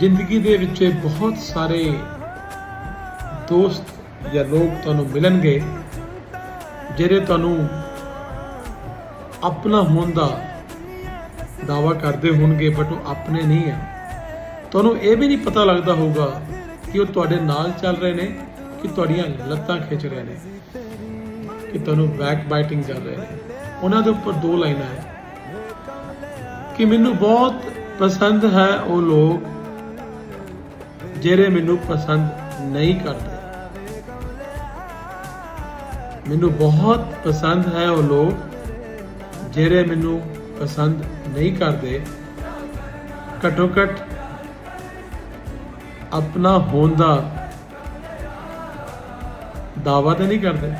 ਜ਼ਿੰਦਗੀ ਦੇ ਵਿੱਚ ਬਹੁਤ ਸਾਰੇ ਦੋਸਤ ਜਾਂ ਲੋਕ ਤੁਹਾਨੂੰ ਮਿਲਣਗੇ, ਜਿਹੜੇ ਤੁਹਾਨੂੰ ਆਪਣਾ ਹੋਣ ਦਾ ਦਾਵਾ ਕਰਦੇ ਹੋਣਗੇ ਬਟ ਉਹ ਆਪਣੇ ਨਹੀਂ ਹੈ। ਤੁਹਾਨੂੰ ਇਹ ਵੀ ਨਹੀਂ ਪਤਾ ਲੱਗਦਾ ਹੋਊਗਾ ਕਿ ਉਹ ਤੁਹਾਡੇ ਨਾਲ ਚੱਲ ਰਹੇ ਨੇ, ਕਿ ਤੁਹਾਡੀਆਂ ਲੱਤਾਂ ਖਿੱਚ ਰਹੇ ਨੇ, ਕਿ ਤੁਹਾਨੂੰ ਬੈਕ ਬਾਈਟਿੰਗ ਕਰ ਰਹੇ ਨੇ। ਉਹਨਾਂ ਦੇ ਉੱਪਰ ਦੋ ਲਾਈਨਾਂ ਹੈ। ਕਿ ਮੈਨੂੰ ਬਹੁਤ ਪਸੰਦ ਹੈ ਉਹ ਲੋਕ ਜਿਹੜੇ ਮੈਨੂੰ ਪਸੰਦ ਨਹੀਂ ਕਰਦੇ। ਮੈਨੂੰ ਬਹੁਤ ਪਸੰਦ ਹੈ ਉਹ ਲੋਕ ਜਿਹੜੇ ਮੈਨੂੰ ਪਸੰਦ ਨਹੀਂ ਕਰਦੇ। ਘੱਟੋ ਘੱਟ ਆਪਣਾ ਹੋਣ ਦਾ ਦਾਵਾ ਤਾਂ ਨਹੀਂ ਕਰਦੇ।